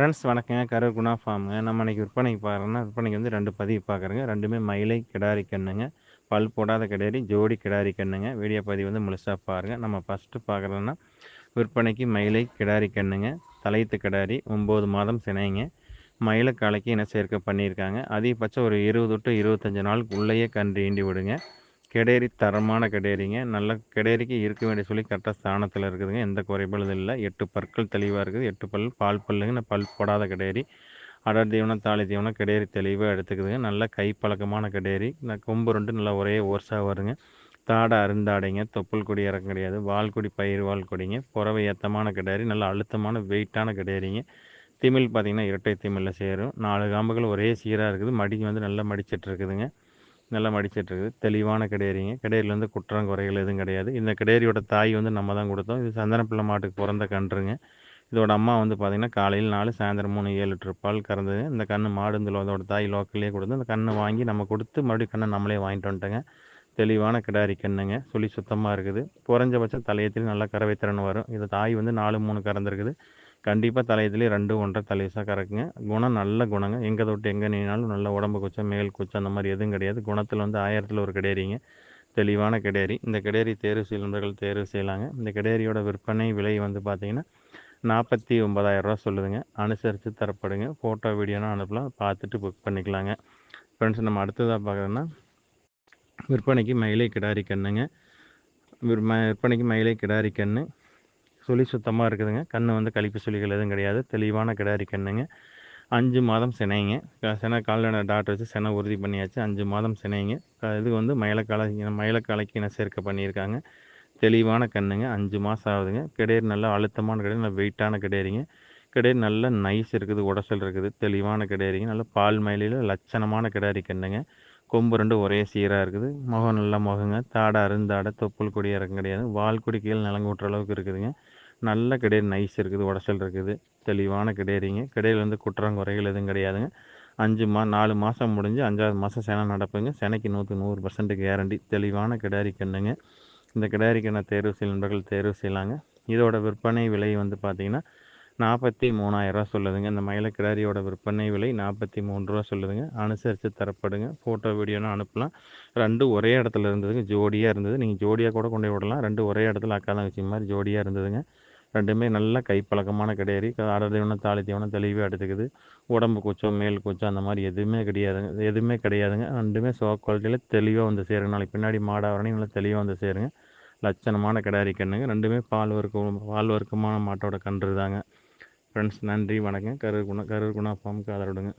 Friends வணக்கங்க. கரூர் குணா ஃபார்முங்க. நம்ம இன்றைக்கி விற்பனைக்கு பார்க்குறோன்னா விற்பனைக்கு வந்து ரெண்டு பதிவு பார்க்குறேங்க. ரெண்டுமே மயிலை கிடாரி கண்ணுங்க. பல் போடாத கிடாரி ஜோடி கிடாரி கண்ணுங்க. வீடியோ பதிவு வந்து முழுசாக பாருங்கள் நம்ம ஃபஸ்ட்டு பார்க்குறோன்னா விற்பனைக்கு மயிலை கிடாரி கண்ணுங்க. தலையத்து கிடாரி ஒம்பது மாதம் சினைங்க. மயிலை காலைக்கு இன சேர்க்கை பண்ணியிருக்காங்க. அதிகபட்சம் ஒரு இருபது டு இருபத்தஞ்சி நாளுக்கு உள்ளேயே கன்று ஈண்டி விடுங்க. கெடேரி தரமான கெடேரிங்க. நல்ல கெடேரிக்கு இருக்க வேண்டிய சொல்லி கரெக்டாக ஸ்தானத்தில் இருக்குதுங்க. எந்த குறைபாடு இல்லை. எட்டு பற்கள் தெளிவாக இருக்குது. எட்டு பல் பால் பல்லுங்க. நான் பல் போடாத கெடேரி. அடர் தீவனம் தாலி தீவனம் கெடேரி தெளிவாக எடுத்துக்குதுங்க. நல்ல கை பழக்கமான கெடேரி. நான் கொம்பு ரெண்டு நல்லா ஒரே ஓர்ஸாக வருங்க. தாடை அருந்தாடைங்க. தொப்புள் கொடி இறக்க கிடையாது வால்குடி பயிர் வால்குடிங்க புறவை ஏத்தமான கெடேரி. நல்ல அழுத்தமான வெயிட்டான கெடேரிங்க. திமிழ் பார்த்திங்கன்னா இரட்டை திமிழில் சேரும். நாலு காம்புகள் ஒரே சீராக இருக்குது. மடி வந்து நல்லா மடிச்சிட்டு இருக்குதுங்க. நல்லா மடிச்சிட்ருக்குது தெளிவான கிடேரிங்க கிடையில வந்து குற்றம் குறைகள் எதுவும் கிடையாது. இந்த கிடேரியோட தாய் வந்து நம்ம தான் கொடுத்தோம். இது சந்தனப்பிள்ளை மாட்டுக்கு பிறந்த கன்றுங்க. இதோட அம்மா வந்து பார்த்திங்கன்னா காலையில் நாலு சாயந்தரம் மூணு ஏழு லிட்டர் பால் கறந்தது இந்த கன்று மாடுந்தில் அதோட தாய் லோக்கல்லே கொடுத்து அந்த கன்று வாங்கி நம்ம கொடுத்து மறுபடியும் கண்ணை நம்மளே வாங்கிட்டு வந்துட்டோங்க. தெளிவான கிடாரி கண்ணுங்க. சொல்லி சுத்தமாக இருக்குது. குறைஞ்சபட்சம் தலையத்திலும் நல்லா கறவை திறன் வரும். இது தாய் வந்து நாலு மூணு கறந்துருக்குது. கண்டிப்பாக தலையத்துலேயே ரெண்டு ஒன்றரை தலையசாக கறக்குங்க. குணம் நல்ல குணங்க. எங்கே தொட்டு எங்கே நீனாலும் நல்ல உடம்பு குச்சம் மேல் குச்சம் அந்த மாதிரி எதுவும் கிடையாது. குணத்தில் வந்து ஆயிரத்தில் ஒரு கிடையாரிங்க தெளிவான கிடையாரி இந்த கிடையாரி தேர்வு செய்யும் தேர்வு செய்யலாங்க. இந்த கிடேரியோட விற்பனை விலை வந்து பார்த்திங்கன்னா நாற்பத்தி ஒம்பதாயிரரூவா சொல்லுதுங்க. அனுசரித்து தரப்படுங்க. ஃபோட்டோ வீடியோனா அனுப்பலாம். பார்த்துட்டு புக் பண்ணிக்கலாங்க. ஃப்ரெண்ட்ஸ் நம்ம அடுத்ததாக பார்க்குறோன்னா விற்பனைக்கு மயிலை கிடாரி கண்ணுங்க. விற்பனைக்கு மயிலை கிடாரி கன்று சுழி சுத்தமாக இருக்குதுங்க. கண் வந்து கழிப்பு சுழிகள் எதுவும் கிடையாது. தெளிவான கிடாரி கண்ணுங்க. அஞ்சு மாதம் சினைங்க. சென கால்நடை டாக்டர் வச்சு சென உறுதி பண்ணியாச்சு. அஞ்சு மாதம் சினைங்க. இது வந்து மயிலக்காலை மயிலக்காலைக்கு இன சேர்க்கை பண்ணியிருக்காங்க. தெளிவான கண்ணுங்க. அஞ்சு மாதம் ஆகுதுங்க. கிடையாது நல்லா அழுத்தமான கிடையாது நல்லா வெயிட்டான கிடையாதுங்க கிடையாது நல்ல நைஸ் இருக்குது உடசல் இருக்குது. தெளிவான கிடையாதுங்க நல்ல பால் மயிலில் லட்சணமான கிடாரி கண்ணுங்க. கொம்பு ரெண்டு ஒரே சீராக இருக்குது. முகம் நல்ல முகங்க. தாடை அருந்தாடை தொப்புள் கொடி இறக்கம் கிடையாது வால் கொடி கீழே நிலங்கூட்டுற அளவுக்கு இருக்குதுங்க. நல்ல கிடையாது நைஸ் இருக்குது. உடச்சல் இருக்குது. தெளிவான கிடையாதுங்க கிடையில் வந்து குற்றம் குறைகள் எதுவும் கிடையாதுங்க. அஞ்சு மா நாலு மாதம் முடிஞ்சு அஞ்சாவது மாதம் செனை நடப்புங்க. செனைக்கு நூற்றி நூறு பர்சன்ட் கேரண்டி தெளிவான கிடாரி கண்ணுங்க. இந்த கிடாரி கண்ணை தேர்வு செய்யும் நண்பர்கள் தேர்வு செய்யலாங்க. இதோட விற்பனை விலை வந்து பார்த்திங்கன்னா நாற்பத்தி மூணாயிரரூவா சொல்லுதுங்க. இந்த மயிலக்கிடாரியோட விற்பனை விலை நாற்பத்தி மூணு ரூபா சொல்லுதுங்க. அனுசரித்து தரப்படுங்க. ஃபோட்டோ வீடியோனா அனுப்பலாம். ரெண்டு ஒரே இடத்துல இருந்ததுங்க. ஜோடியாக இருந்தது. நீங்கள் ஜோடியாக கூட கொண்டு விடலாம். ரெண்டு ஒரே இடத்துல அக்கா தங்கச்சி மாதிரி ஜோடியாக இருந்ததுங்க. ரெண்டுமே நல்ல கைப்பழக்கமான கிடையாது. அடர் தீவனம் தாலி தீவனம் தெளிவாக எடுத்துக்குது. உடம்பு குச்சம் மேல் குச்சம் அந்த மாதிரி எதுவுமே கிடையாதுங்க. எதுவுமே கிடையாதுங்க. ரெண்டுமே சோ குவாலிட்டியில் தெளிவாக வந்து சேருங்க. நாளைக்கு பின்னாடி மாடாவரணி நல்லா தெளிவாக வந்து சேருங்க. லட்சணமான கிடாரி கண்ணுங்க. ரெண்டுமே பால் வர்க்கம் பால் வர்க்கமான மாட்டோட கன்று தாங்க. ஃப்ரெண்ட்ஸ் நன்றி வணக்கம். கரூர் குணா கரூர் குணா ஃபார்முக்கு ஆதரவிடுங்க.